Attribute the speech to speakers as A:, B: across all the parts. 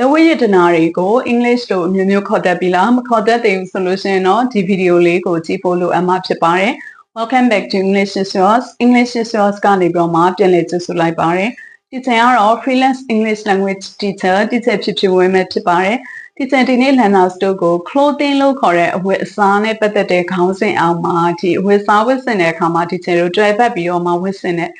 A: လက်ဝဲရတနာတွေကို English လို့အမျိုးမျိုးခေါ်တတ်ပြီလားမခေါ်တတ်သေးဘူးဆိုလို့ရှိရင်တော့ဒီဗီဒီယိုလေးကိုကြည့်ဖို့လိုအပ်မှာဖြစ်ပါတယ် Welcome back to English is yours English is yours ကနေပြီးတော့မှပြန်လည်ကြိုဆိုလိုက်ပါတယ်ဒီချိန်ကတော့ freelance English language teacher teacher ဖြစ်ဖြစ်ဝင်မဲ့ဖြစ်ပါတယ်ဒီချိန်ဒီနေ့ learners တို့ကို clothing လို့ခေါ်တဲ့အဝတ်အစားနဲ့ပတ်သက်တဲ့ခေါင်းစဉ်အောင်မှာဒီအဝတ်အစားဝတ်ဆင်တဲ့အခါမှာဒီချိန်တို့တွဲဖက်ပြီးတော့မှဝတ်ဆင်တဲ့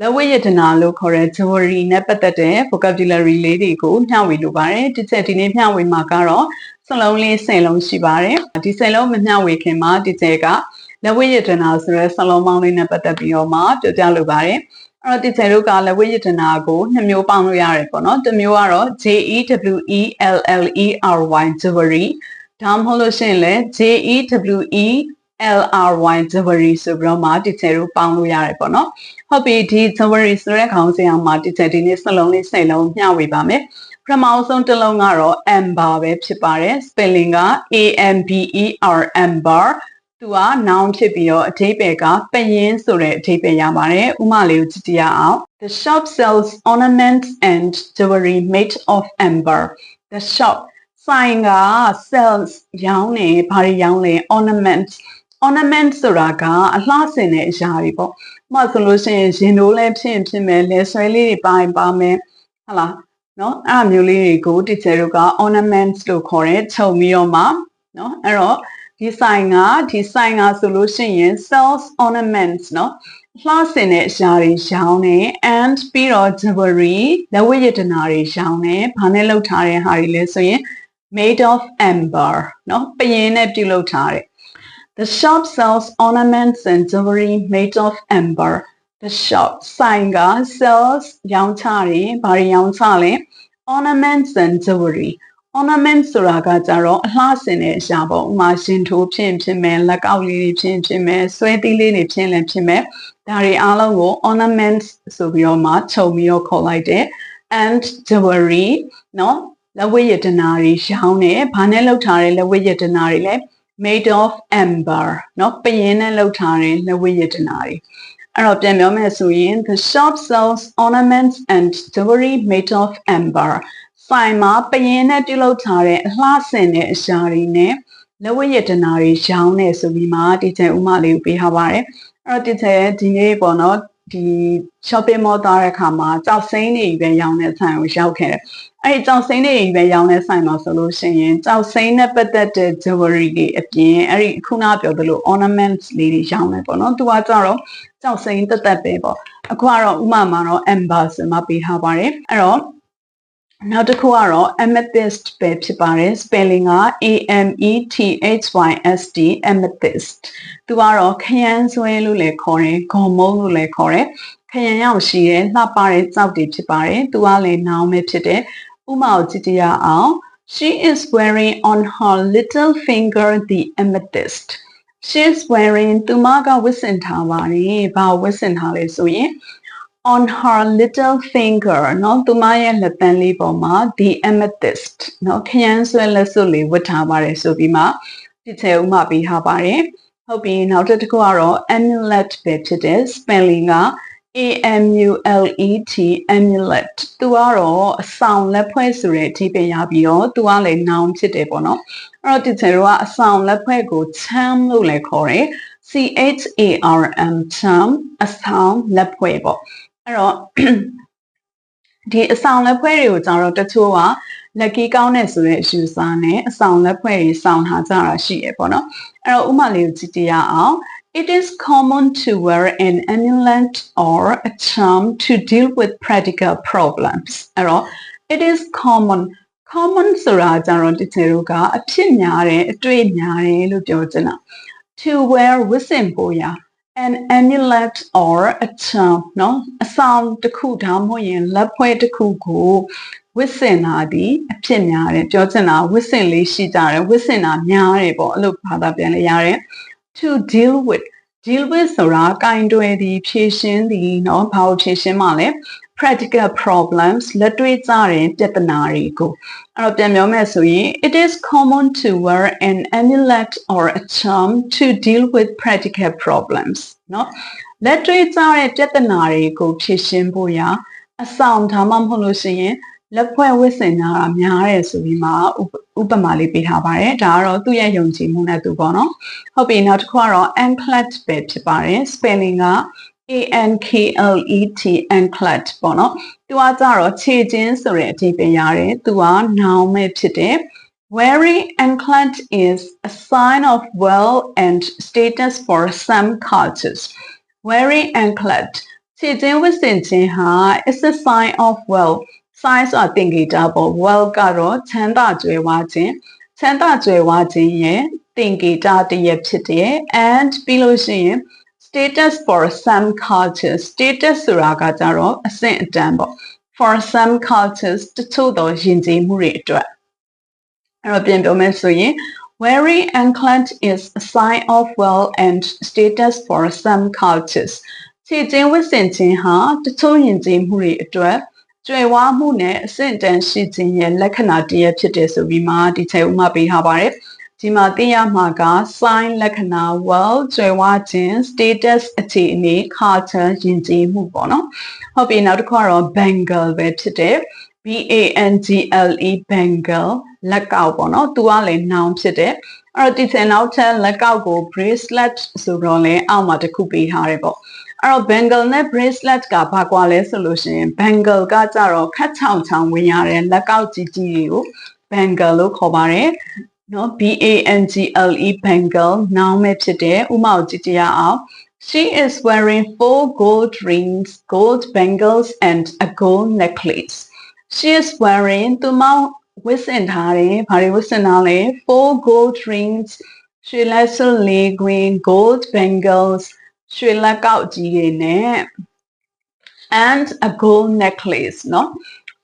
A: လက်ဝဲရတနာလို့ခေါ်တဲ့ jewelry နဲ့ပတ်သက်တဲ့ vocabulary လေးတွေကိုမျှဝေလိုပါတယ်ဒီချက်ဒီနေ့မျှဝေမှာကတော့စလုံးလေး10လုံးရှိပါတယ်ဒီ10လုံးမမျှဝေခင်မှာဒီချက်ကလက်ဝဲရတနာဆိုတဲ့စလုံးပေါင်းလေးနဲ့ပတ်သက်ပြီးတော့မှပြောပြလိုပါတယ်အဲ့တော့ဒီချက်တို့ကလက်ဝဲရတနာကိုနှစ်မျိုးပေါင်းလို့ရတယ်ပေါ့နော်တစ်မျိုးကတော့ J E W E L L E R Y jewelry ဒါမှမဟုတ်လို့ရှိရင်လည်း J E W E LRY jewelry ဆိုပြီးတော့မှဒီချက်တို့ပေါင်းလို့ရတယ်ပေါ့နော်ဟုတ်ပြီဒီ jewelry ဆိုတဲ့ခေါင်းစဉ်အောင်မှာဒီချက်ဒီနေ့စလုံးလေးစိတ်လုံးမျှဝေပါမယ်ပထမဆုံးတစ်လုံးကတော့ amber ပဲဖြစ်ပါတယ် spelling က A M B E R amber သူက noun ဖြစ်ပြီးတော့အဓိပ္ပာယ်ကပယင်းဆိုတဲ့အဓိပ္ပာယ်ရပါတယ်ဥမာလေးကိုကြည့်ကြရအောင် The shop sells ornaments and jewelry made of amber the shop ဆိုင်က sells ရောင်းနေဘာတွေရောင်းလဲ ornaments ornament ဆိုတာကအလှဆင်တဲ့အရာတွေပေါ့။ဥပမာဆိုလို့ရှိရင်ရင်တို့လည်းဖြစ်ဖြစ်မယ်လဲဆွဲလေးတွေပိုင်းပါမယ်။ဟုတ်လား။နော်အဲ့အမျိုးလေးတွေကို teacher တို့က ornaments လို့ခေါ်တယ်ခြုံပြီးတော့မှနော်အဲ့တော့ဒီဆိုင်ကဒီဆိုင်ကဆိုလို့ရှိရင် sells ornaments နော်လှဆင်တဲ့အရာတွေရောင်းတယ် and ပြီးတော့ jewelry လက်ဝတ်ရတနာတွေရောင်းတယ်။ဘာနဲ့လုပ်ထားတဲ့ဟာတွေလဲဆိုရင် made of amber နော်ပယင်းနဲ့ပြုလုပ်ထားတဲ့ The shop sells ornaments and jewelry made of amber. The shop ဆိုင်က sells ရောင်းချတယ်။ဘာတွေရောင်းချလဲ ornaments and jewelry. ornaments ဆိုတာကကြတော့အလှဆင်တဲ့အရာပေါ့။ဥမာရှင်ထိုးဖြစ်ဖြစ်မယ်လက်ကောက်လေးတွေဖြစ်ဖြစ်မယ်ဆွဲသီးလေးတွေဖြစ်လည်းဖြစ်မယ်။ဒါတွေအားလုံးကို ornaments ဆိုပြီးတော့မှခြုံပြီးတော့ခေါ်လိုက်တယ်။ and jewelry နော်လက်ဝတ်ရတနာတွေရောင်းတယ်။ဘာနဲ့လုပ်ထားတဲ့လက်ဝတ်ရတနာတွေလဲ made of amber เนาะပယင်းနဲ့လုပ်ထားတဲ့လက်ဝတ်ရတနာတွေအဲ့တော့ပြန်ပြောမယ်ဆိုရင် the shop sells ornaments and jewelry made of amber ဆိုင်မှာပယင်းနဲ့ပြုလုပ်ထားတဲ့အလှဆင်တဲ့အရာတွေနဲ့လက်ဝတ်ရတနာတွေရောင်းနေဆိုပြီးမှဒီချက်ဥမာလေးကိုပေးထားပါတယ်အဲ့တော့ဒီချက်ဒီနေ့ပေါ့နော် ဒီ shopping mall သွားတဲ့အခါမှာကြောက်စိမ်းတွေပဲရောင်းတဲ့ဆိုင်ကိုရောက်ခဲ့တယ်။အဲဒီကြောက်စိမ်းတွေပဲရောင်းတဲ့ဆိုင်မှာဆိုလို့ရှိရင်ကြောက်စိမ်းနဲ့ပတ်သက်တဲ့ jewelry တွေအပြင်အဲဒီခုနပြောသလို ornaments လေးတွေရောင်းတယ်ပေါ့နော်။သူကကြတော့ကြောက်စိမ်းတက်တက်ပဲပေါ့။အခုကတော့ဥမာမှာတော့ amber ဆိုမှပေးထားပါတယ်။အဲ့တော့ နောက်တစ်ခုကတော့ amethyst ပဲဖြစ်ပါတယ် spelling က A M E T H Y S T amethyst သူကတော့ခရမ်းဆွဲလို့လည်းခေါ်တယ်ဂုံမုံလို့လည်းခေါ်တယ်ခရမ်းရောက်ရှိတဲ့လှပတဲ့ကြောက်တွေဖြစ်ပါတယ်သူကလည်းနောင်ပဲဖြစ်တယ်ဥမာကိုကြည့်ကြရအောင် She is wearing on her little finger the amethyst She is wearing သူမကဝတ်ဆင်ထားပါတယ်ဘာဝတ်ဆင်ထားလဲဆိုရင် on her little finger เนาะသူမရဲ့လက်သန်းလေးပေါ်မှာ the amethyst เนาะခရမ်းဆွဲလက်စွပ်လေးဝတ်ထားပါတယ်ဆိုပြီးမှဒီချေဥမှာပြီးထားပါတယ်ဟုတ်ပြီနောက်တစ်ခုကတော့ amulet ပဲဖြစ်တယ် spelling က A M U L E T amulet သူကတော့အဆောင်လက်ဖွဲ့ဆိုတဲ့အထိပဲရပြီးတော့သူကလည်း noun ဖြစ်တယ်ပေါ့နော်အဲ့တော့ဒီချေတော့အဆောင်လက်ဖွဲ့ကို charm လို့လည်းခေါ်တယ် C H A R M charm အဆောင်လက်ဖွဲ့ပေါ့ အဲ့တော့ဒီအဆောင်လက်ဖွဲ့တွေကိုကျတော့တချို့က lucky ကောင်းတဲ့ဆိုတဲ့အယူဆနဲ့အဆောင်လက်ဖွဲ့တွေစောင်းထားကြတာရှိရပေါ့နော်အဲ့တော့ဥမာလေးကိုကြည့်ကြရအောင် It is common to wear an amulet or a charm to deal with practical problems အဲ့တော့ it is common common ဆိုတာကြတော့ဒီကျေတို့ကအဖြစ်များတယ်အတွေ့များတယ်လို့ပြောချင်တာ to wear ဝတ်ဆင်ဖို့ရာ an amulet or a charm เนาะအဆောင်တစ်ခုဒါမှမဟုတ်ရင်လက်ဖွဲ့တစ်ခုကိုဝစ်စင်တာဒီအဖြစ်များတယ်ပြောချင်တာဝစ်စင်လေးရှိကြတယ်ဝစ်စင်တာများတယ်ပေါ့အဲ့လိုဘာသာပြန်လဲရတယ် to deal with deal with ဆိုတာကင်တွယ်သည်ဖြေရှင်းသည်เนาะဘာလို့ဖြေရှင်းမှလဲ practical problems လက်တွေ့ကြတဲ့ပြဿနာတွေကိုအဲ့တော့ပြန်ပြောမယ်ဆိုရင် it is common to wear an amulet or a charm to deal with practical problems เนาะလက်တွေ့ကြတဲ့ပြဿနာတွေကိုဖြေရှင်းဖို့ရာအဆောင်ဒါမှမဟုတ်လို့ရှိရင် လက်ဖွဲ့ဝတ်ဆင်တာကများတယ်ဆိုပြီးမှဥပမာလေးပေးထားပါတယ်ဒါကတော့သူ့ရဲ့ယုံကြည်မှုနဲ့သူပေါ့နော်ဟုတ်ပြီနောက်တစ်ခုကတော့ anklet ပဲဖြစ်ပါတယ် spelling က A N K L E T anklet ပေါ့နော်သူကကြတော့ခြေချင်းဆိုတဲ့အဓိပ္ပာယ်ရတယ်သူက noun ပဲဖြစ်တယ် Wearing anklet is a sign of wealth and status for some cultures. Wearing anklet ခြေချင်းဝတ်ဆင်ခြင်းဟာ is a sign of wealth size အသင်္ကေတပေါ့ wealth ကတော့ချမ်းသာကြွယ်ဝခြင်းချမ်းသာကြွယ်ဝခြင်းရဲ့သင်္ကေတတစ်ရက်ဖြစ်တယ် and ပြီးလို့ရှိရင် status for some cultures status ဆိုတာကကြတော့အဆင့်အတန်းပေါ့ for some cultures တချို့သောယဉ်ကျေးမှုတွေအတွက်အဲ့တော့ပြန်ပြောမယ်ဆိုရင် Wearing anklet is a sign of wealth and status for some cultures. ခြေချင်းဝတ်ဆင်ခြင်းဟာတချို့ယဉ်ကျေးမှုတွေအတွက်ကျွယ်ဝမှုနဲ့အဆင့်တန်းရှိခြင်းရဲ့လက္ခဏာတည်းဖြစ်တယ်ဆိုပြီးမှဒီချက်ဥမာပေးထားပါတယ်။ ဒီမှာသိရမှာက sign လက္ခဏာ well ကျွယ်ဝခြင်း status အခြေအနေ culture ယဉ်ကျေးမှုပေါ့နော်။ဟုတ်ပြီနောက်တစ်ခုကတော့ Bengal ပဲဖြစ်တယ်။ B A N G L E Bengal လက်ကောက်ပေါ့နော်။သူကလည်း noun ဖြစ်တယ်။အဲ့တော့ဒီချက်နောက်ချက်လက်ကောက်ကို bracelet ဆိုတော့လည်းအောက်မှာတစ်ခုပေးထားတယ်ပေါ့။အဲ့တော့ Bengal နဲ့ bracelet ကဘာကွာလဲဆိုလို့ရှိရင် Bengal ကကြတော့ခက်ချောင်ချောင်ဝင်ရတဲ့လက်ကောက်ကြီးကြီးတွေကို Bengal လို့ခေါ်ပါတယ် နော် B A N G L E Bengal noun ပဲဖြစ်တယ်ဥမာကိုကြည့်ကြရအောင် She is wearing four gold rings, gold bangles and a gold necklace. She is wearing သူမဝတ်ဆင်ထားတယ်။ဘာတွေဝတ်ဆင်ထားလဲ four gold rings ရွှေလက်စွပ်လေး green gold bangles ရွှေလက်ကောက်ကြီးတွေနဲ့ and a gold necklace เนาะ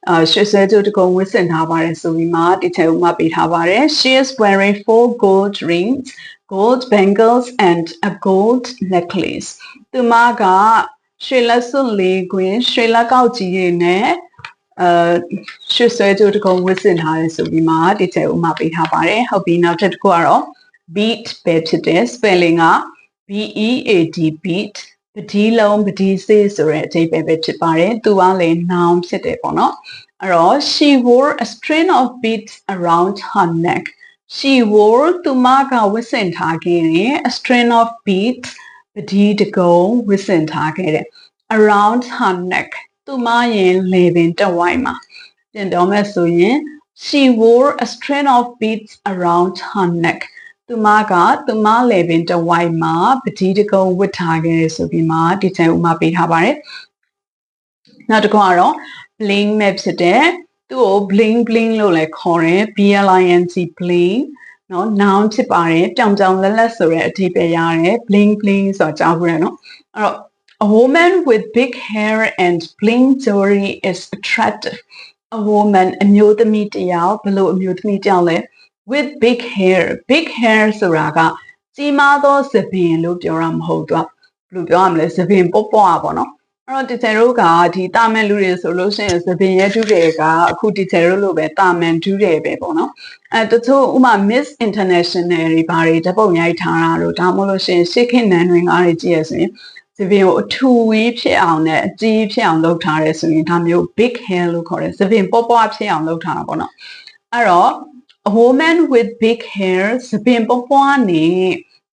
A: အာရွှေစဲကြိုတကုံဝတ်ဆင်ထားပါတယ်ဆိုပြီးမှဒီချက်ဥမှာပေးထားပါတယ် she is wearing four gold rings gold bangles and a gold necklace သူမကရွှေလက်စွပ်လေးကွင်းရွှေလက်ကောက်ကြီးတွေနဲ့အာရွှေစဲကြိုတကုံဝတ်ဆင်ထားတယ်ဆိုပြီးမှဒီချက်ဥမှာပေးထားပါတယ်ဟုတ်ပြီနောက်တစ်ခုကတော့ beat ပဲဖြစ်တယ် spelling က BEAD beat ပတိလုံးပတိစေးဆိုတဲ့အဓိပ္ပာယ်ပဲဖြစ်ပါတယ်သူကလည်း noun ဖြစ်တယ်ပေါ့နော်အဲ့တော့ she wore a string of beads around her neck she wore သူမကဝတ်ဆင်ထားခဲ့တယ် a string of beads ပတိတကုံဝတ်ဆင်ထားခဲ့တယ် around her neck သူမရဲ့လေပင်တဝိုက်မှာပြန်ပြောမယ်ဆိုရင် she wore a string of beads around her neck သူမကသူမလေပင်တဝိုက်မှာပတိတကုံဝတ်ထားခဲ့ဆိုပြီးမှဒီချက်ဥမာပေးထားပါတယ်နောက်တစ်ခုကတော့ bling မဲ့ဖြစ်တဲ့သူ့ကို bling bling လို့လည်းခေါ်တယ် B L I N G bling နော် noun ဖြစ်ပါတယ်တောင်တောင်လက်လက်ဆိုတဲ့အဓိပ္ပာယ်ရတယ် bling bling ဆိုတာကြားဘူးရနော်အဲ့တော့ A woman with big hair and bling jewelry is attractive. A woman အမျိုးသမီးတစ်ယောက်ဘလို့အမျိုးသမီးတစ်ယောက်လဲ with big hair big hair ဆိုတာကကြီးမားသောသပင်လို့ပြောတာမဟုတ်တော့ဘယ်လိုပြောရမလဲသပင်ပေါ့ပေါ့ပေါ့နော်အဲ့တော့တီချယ်တို့ကဒီတာမန်လူတွေဆိုလို့ရှိရင်သပင်ရဲ့ဒုတွေကအခုတီချယ်တို့လိုပဲတာမန်ဒုတွေပဲပေါ့နော်အဲတချို့ဥမာ Miss International တွေဘာတွေတပုတ်ရိုက်ထားတာလို့ဒါမှမဟုတ်လို့ရှိရင်ရှစ်ခင်နန်းတွင်ကားတွေကြည့်ရဆိုရင်သပင်ကိုအထူဝေးဖြစ်အောင်နဲ့အကြီးဖြစ်အောင်လုပ်ထားရဲဆိုရင်ဒါမျိုး big hair လို့ခေါ်တယ်သပင်ပေါ့ပေါ့ဖြစ်အောင်လုပ်ထားတာပေါ့နော်အဲ့တော့ a woman with big hair သပင်ပွားပွားနဲ့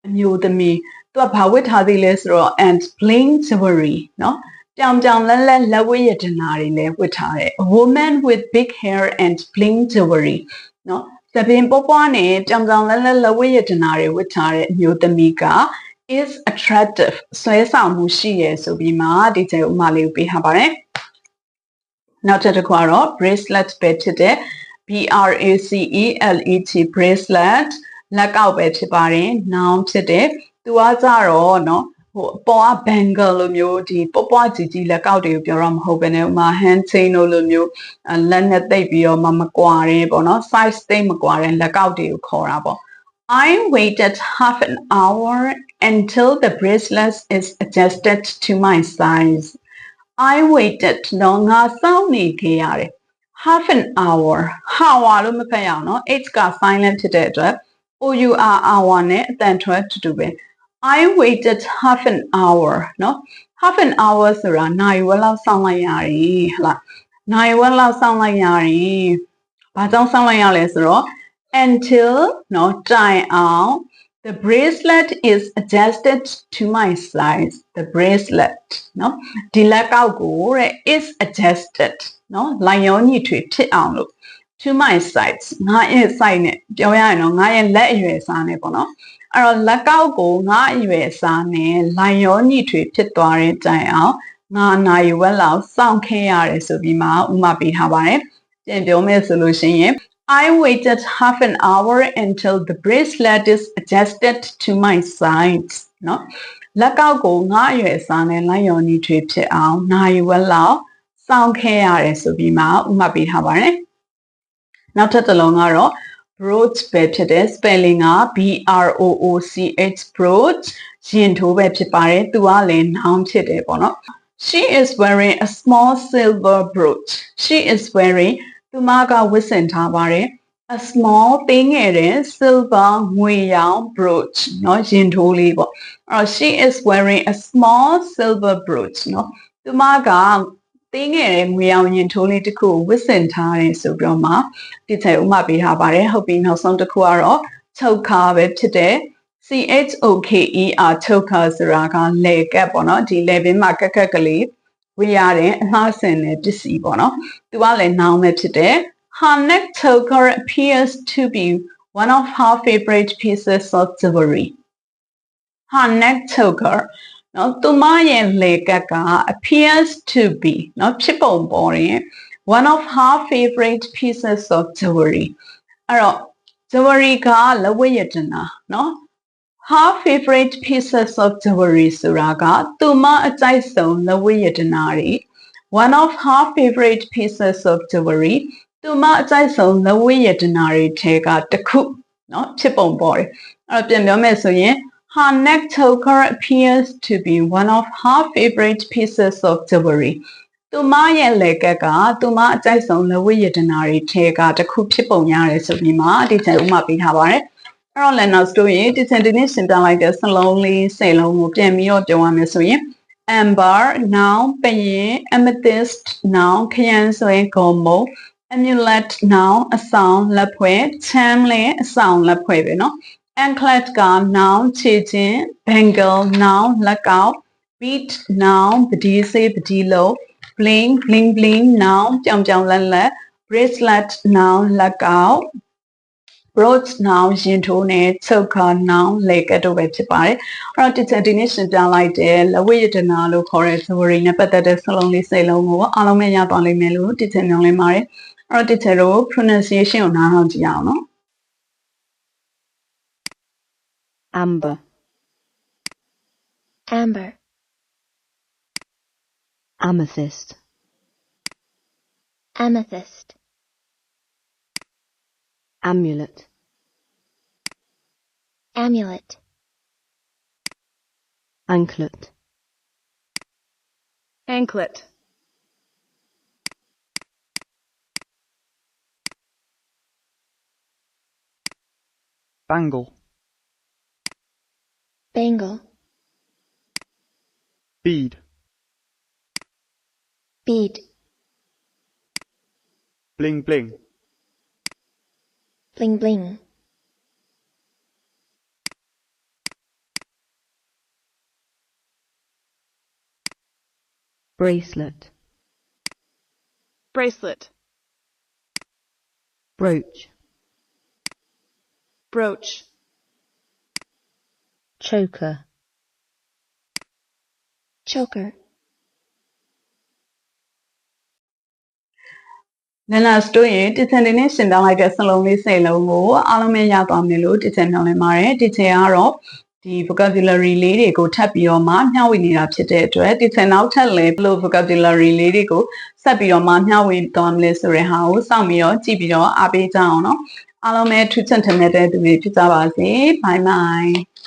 A: အမျိုးသမီးသူကဘာဝတ်ထားသေးလဲဆိုတော့ and bling jewelry เนาะပြောင်ပြောင်လဲလဲလက်ဝတ်ရတနာတွေလည်းဝတ်ထားတယ် a woman with big hair and bling jewelry เนาะသပင်ပွားပွားနဲ့ပြောင်ပြောင်လဲလဲလက်ဝတ်ရတနာတွေဝတ်ထားတဲ့အမျိုးသမီးက is attractive ဆွဲဆောင်မှုရှိရဆိုပြီးမှဒီချက်ဥမာလေးကိုပေးထားပါတယ်နောက်တစ်ခုကတော့ bracelet ပဲဖြစ်တဲ့ B R A C E L E T bracelet လက်ကောက်ပဲဖြစ်ပါတယ် noun ဖြစ်တယ်သူကကြတော့เนาะဟိုအပေါ်က bangle လိုမျိုးဒီပွပွားကြီးကြီးလက်ကောက်တွေကိုပြောတော့မဟုတ်ဘဲနဲ့ဥမာ hand chain လိုလိုမျိုးလက်နဲ့တိတ်ပြီးတော့မမကွာတယ်ပေါ့နော် size တိတ်မကွာတဲ့လက်ကောက်တွေကိုခေါ်တာပေါ့ I waited half an hour until the bracelet is adjusted to my size I waited တော့ငါစောင့်နေခဲ့ရတယ် half an hour ဟာဝါလို့မဖတ်ရအောင်နော် h က silent ဖြစ်တဲ့အတွက် our hour နဲ့အတန်ထွက်တူတူပဲ I waited half an hour နော် half an hour ဆိုတာနိုင်ဝက်လောက်စောင့်လိုက်ရတယ်ဟလားနိုင်ဝက်လောက်စောင့်လိုက်ရတယ်ဘာကြောင့်စောင့်လိုက်ရလဲဆိုတော့ until နော်တိုင်အောင် the bracelet is adjusted to my size the bracelet เนาะဒီလက်ကောက်ကိုတဲ့ is adjusted เนาะလိုင်ရောညှိထွေဖြစ်အောင်လို့ to my size ငါရဲ့ size နဲ့ပြောရရင်တော့ငါရဲ့လက်အရွယ်စားနဲ့ပေါ့နော်အဲ့တော့လက်ကောက်ကိုငါအရွယ်စားနဲ့လိုင်ရောညှိထွေဖြစ်သွားတဲ့တိုင်အောင်ငါနိုင်ဝက်လောက်စောင့်ခဲ့ရတယ်ဆိုပြီးမှဥမာပေးထားပါတယ်ပြန်ပြောမယ်ဆိုလို့ရှိရင် I waited half an hour until the bracelet is adjusted to my sides နော်လက်ကောက်ကိုငါအရွယ်အစားနဲ့လိုက်ရောနီထွေဖြစ်အောင်နိုင်ဝက်လောက်စောင့်ခဲ့ရတယ်ဆိုပြီးမှဥပမာပေးထားပါတယ်နောက်ထပ်တစ်လုံးကတော့ brooch ပဲဖြစ်တယ် spelling က B R O O C H brooch ရင်ထိုးပဲဖြစ်ပါတယ်သူကလည်း noun ဖြစ်တယ်ပေါ့နော် She is wearing a small silver brooch. She is wearing သူမကဝတ်ဆင်ထားပါတယ် a small သေးငယ်တဲ့ silver ငွေရောင် brooch เนาะရင်ထိုးလေးပေါ့အဲ့တော့ she is wearing a small silver brooch เนาะသူမကသေးငယ်တဲ့ငွေရောင်ရင်ထိုးလေးတစ်ခုကိုဝတ်ဆင်ထားတယ်ဆိုပြီးတော့မှဒီချက်ဥမာပေးထားပါတယ်ဟုတ်ပြီနောက်ဆုံးတစ်ခုကတော့ choker ပဲဖြစ်တဲ့ C H O K E R choker ဆိုတာကလေကက်ပေါ့နော်ဒီ level မှာကက်ကက်ကလေး ဝေရတဲ့အလှဆင်တဲ့ပစ္စည်းပေါ့နော်သူကလည်း noun ပဲဖြစ်တဲ့ Her neck choker appears to be one of her favorite pieces of jewelry. Her neck choker နော်သူမရဲ့လေကက်က appears to be နော်ဖြစ်ပုံပေါ်ရင် one of her favorite pieces of jewelry အဲ့တော့ jewelry ကလက်ဝတ်ရတနာနော် her favorite pieces of jewelry ဆိုတာကသူမအကြိုက်ဆုံးလက်ဝတ်ရတနာတွေ one of her favorite pieces of jewelry သူမအကြိုက်ဆုံးလက်ဝတ်ရတနာတွေထဲကတစ်ခုเนาะဖြစ်ပုံပေါ်တယ်အဲ့တော့ပြန်ပြောမယ်ဆိုရင် her neck choker appears to be one of her favorite pieces of jewelry သူမရဲ့လက်ကက်ကသူမအကြိုက်ဆုံးလက်ဝတ်ရတနာတွေထဲကတစ်ခုဖြစ်ပုံရတယ်ဆိုပြီးမှဒီချက်ဥမာပေးထားပါတယ် အဲ့တော့လည်းနောက်ဆိုရင်ဒီချက်ဒီနေ့ရှင်းပြလိုက်တဲ့စလုံးလေးစိတ်လုံးကိုပြန်ပြီးတော့ပြောရမယ်ဆိုရင် amber noun ပရင် amethyst noun ခရမ်းဆိုရင် gomo amulet noun အဆောင်လက်ဖွဲ့ charm လည်းအဆောင်လက်ဖွဲ့ပဲเนาะ anklet က noun ခြေချင်း bangle noun လက်ကောက် beat noun ပဒီစေးပဒီလုံး bling bling bling noun ပြောင်ပြောင်လက်လက် bracelet noun လက်ကောက် brooch noun ရင်ထိုးနဲ့ choker noun လေကတ်တို့ပဲဖြစ်ပါတယ်အဲ့တော့ teacher ဒီနေ့ရှင်းပြလိုက်တဲ့လက်ဝတ်ရတနာလို့ခေါ်တဲ့ theory နဲ့ပတ်သက်တဲ့စလုံးလေးစိတ်လုံးကိုအားလုံးပဲရသွားလိမ့်မယ်လို့ teacher ညွှန်လင်းပါတယ်အဲ့တော့ teacher တို့ pronunciation ကိုနားထောင်ကြည့်အောင်နော်
B: amber,
C: amber,
B: amethyst,
C: amethyst,
B: amulet,
C: amulet,
B: anklet,
D: anklet,
E: bangle,
C: bangle,
E: bead,
C: bead,
E: bling bling,
C: bling bling,
B: bracelet,
D: bracelet,
B: brooch,
D: brooch,
B: choker,
C: choker,
A: နန္ဒစတိုရဲ့ teacher တွေနဲ့ရှင်းပြလိုက်တဲ့စလုံးလေးစိတ်လုံးကိုအားလုံးပဲရသွားမယ်လို့ teacher ညွှန်လင်းပါတယ် teacher ကတော့ဒီ vocabulary လေးတွေကိုထပ်ပြီးတော့မှမျှဝေနေတာဖြစ်တဲ့အတွက် teacher နောက်ထပ်လည်းဘယ်လို vocabulary လေးတွေကိုဆက်ပြီးတော့မှမျှဝေသွားမလဲဆိုတဲ့ဟာကိုစောင့်ပြီးတော့ကြည့်ပြီးတော့အားပေးကြအောင်နော်အားလုံးပဲထူးချွန်ထင်တဲ့သူတွေဖြစ်ကြပါစေ bye bye